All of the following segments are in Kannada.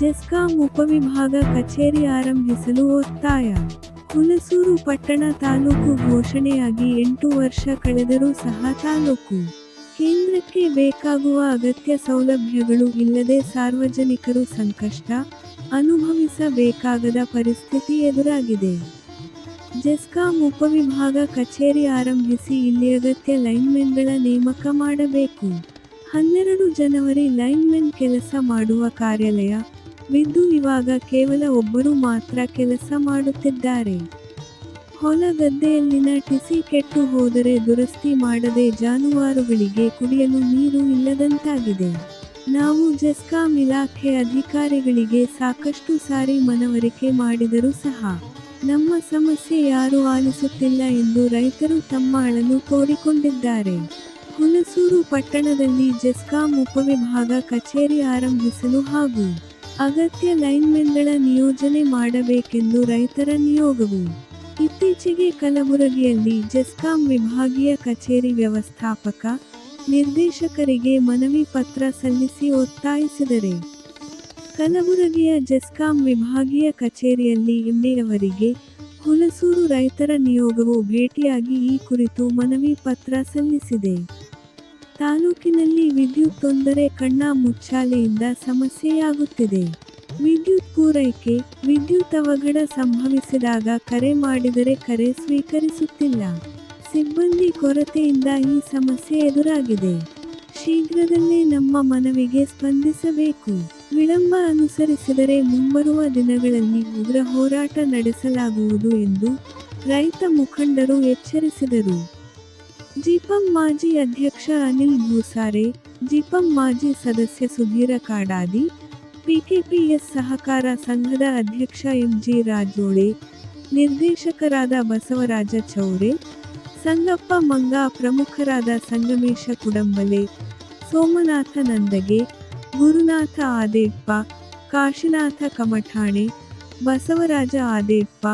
ಜೆಸ್ಕಾಂ ಉಪವಿಭಾಗ ಕಚೇರಿ ಆರಂಭಿಸಲು ಒತ್ತಾಯ. ಹುಣಸೂರು ಪಟ್ಟಣ ತಾಲೂಕು ಘೋಷಣೆಯಾಗಿ ಎಂಟು ವರ್ಷ ಕಳೆದರೂ ಸಹ ತಾಲೂಕು. ಕೇಂದ್ರಕ್ಕೆ ಬೇಕಾಗುವ ಅಗತ್ಯ ಸೌಲಭ್ಯಗಳು ಇಲ್ಲದೆ ಸಾರ್ವಜನಿಕರು ಸಂಕಷ್ಟ ಅನುಭವಿಸಬೇಕಾಗದ ಪರಿಸ್ಥಿತಿ ಎದುರಾಗಿದೆ. ಜೆಸ್ಕಾಂ ಉಪವಿಭಾಗ ಕಚೇರಿ ಆರಂಭಿಸಿ ಇಲ್ಲಿ ಅಗತ್ಯ ಲೈನ್ಮೆನ್ಗಳ ನೇಮಕ ಮಾಡಬೇಕು. ಹನ್ನೆರಡು ಜನವರಿ ಲೈನ್ಮೆನ್ ಕೆಲಸ ಮಾಡುವ ಕಾರ್ಯಾಲಯ ವಿದ್ದು ಇವಾಗ ಕೇವಲ ಒಬ್ಬರು ಮಾತ್ರ ಕೆಲಸ ಮಾಡುತ್ತಿದ್ದಾರೆ. ಹೊಲ ಗದ್ದೆಯಲ್ಲಿನ ಟಿಸಿ ಕೆಟ್ಟು ಹೋದರೆ ದುರಸ್ತಿ ಮಾಡದೆ ಜಾನುವಾರುಗಳಿಗೆ ಕುಡಿಯಲು ನೀರು ಇಲ್ಲದಂತಾಗಿದೆ. ನಾವು ಜೆಸ್ಕಾಂ ಇಲಾಖೆ ಅಧಿಕಾರಿಗಳಿಗೆ ಸಾಕಷ್ಟು ಸಾರಿ ಮನವರಿಕೆ ಮಾಡಿದರೂ ಸಹ ನಮ್ಮ ಸಮಸ್ಯೆ ಯಾರೂ ಆಲಿಸುತ್ತಿಲ್ಲ ಎಂದು ರೈತರು ತಮ್ಮ ಅಳಲು ತೋಡಿಕೊಂಡಿದ್ದಾರೆ ಹುಣಸೂರು ಪಟ್ಟಣದಲ್ಲಿ ಜೆಸ್ಕಾಂ ಉಪವಿಭಾಗ ಕಚೇರಿ ಆರಂಭಿಸಲು ಹಾಗೂ ಅಗತ್ಯ ಲೈನ್ಮೆನ್ಗಳ ನಿಯೋಜನೆ ಮಾಡಬೇಕೆಂದು ರೈತರ ನಿಯೋಗವು. ಇತ್ತೀಚೆಗೆ ಕಲಬುರಗಿಯಲ್ಲಿ ಜೆಸ್ಕಾಂ ವಿಭಾಗೀಯ ಕಚೇರಿ ವ್ಯವಸ್ಥಾಪಕ ನಿರ್ದೇಶಕರಿಗೆ ಮನವಿ ಪತ್ರ ಸಲ್ಲಿಸಿ ಒತ್ತಾಯಿಸಿದರೆ, ಕಲಬುರಗಿಯ ಜೆಸ್ಕಾಂ ವಿಭಾಗೀಯ ಕಚೇರಿಯಲ್ಲಿ ಇಲ್ಲಿಯವರಿಗೆ ಹುಲಸೂರು ರೈತರ ನಿಯೋಗವು ಭೇಟಿಯಾಗಿ ಈ ಕುರಿತು ಮನವಿ ಪತ್ರ ಸಲ್ಲಿಸಿದೆ. ತಾಲೂಕಿನಲ್ಲಿ ವಿದ್ಯುತ್ ತೊಂದರೆ, ಕಣ್ಣ ಮುಚ್ಚಾಲೆಯಿಂದ ಸಮಸ್ಯೆಯಾಗುತ್ತಿದೆ. ವಿದ್ಯುತ್ ಪೂರೈಕೆ, ವಿದ್ಯುತ್ ಅವಘಡ ಸಂಭವಿಸಿದಾಗ ಕರೆ ಮಾಡಿದರೆ ಕರೆ ಸ್ವೀಕರಿಸುತ್ತಿಲ್ಲ. ಸಿಬ್ಬಂದಿ ಕೊರತೆಯಿಂದ ಈ ಸಮಸ್ಯೆ ಎದುರಾಗಿದೆ. ಶೀಘ್ರದಲ್ಲೇ ನಮ್ಮ ಮನವಿಗೆ ಸ್ಪಂದಿಸಬೇಕು. ವಿಳಂಬ ಅನುಸರಿಸಿದರೆ ಮುಂಬರುವ ದಿನಗಳಲ್ಲಿ ಉಗ್ರ ಹೋರಾಟ ನಡೆಸಲಾಗುವುದು ಎಂದು ರೈತ ಮುಖಂಡರು ಎಚ್ಚರಿಸಿದರು. ಜಿಪಂ ಮಾಜಿ ಅಧ್ಯಕ್ಷ ಅನಿಲ್ ಭೂಸಾರೆ, ಜಿಪಂ ಮಾಜಿ ಸದಸ್ಯ ಸುಧೀರ ಕಾಡಾದಿ, ಪಿಕೆಪಿಎಸ್ ಸಹಕಾರ ಸಂಘದ ಅಧ್ಯಕ್ಷ ಎಂಜಿ ರಾಜೋಳೆ ನಿರ್ದೇಶಕರಾದ ಬಸವರಾಜ ಚೌರೆ, ಸಂಗಪ್ಪ ಮಂಗ ಪ್ರಮುಖರಾದ ಸಂಗಮೇಶ ಕುಡಂಬಲೆ, ಸೋಮನಾಥ ನಂದಗೆ, ಗುರುನಾಥ ಆದೇಪ್ಪ, ಕಾಶಿನಾಥ ಕಮಠಾಣೆ, ಬಸವರಾಜ ಆದೇಪ್ಪ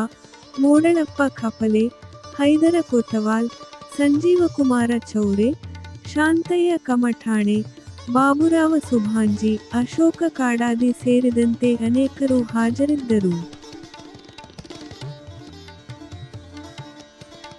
ಮೋಡಳಪ್ಪ ಕಪಲೆ, ಹೈದರ ಕೊತವಾಲ್ ಸಂಜೀವಕುಮಾರ ಚೌರೆ ಶಾಂತಯ್ಯ ಕಮಠಾಣೆ ಬಾಬುರಾವ ಸುಭಾಂಜಿ ಅಶೋಕ ಕಾಡಾದಿ ಸೇರಿದಂತೆ ಅನೇಕರು ಹಾಜರಿದ್ದರು.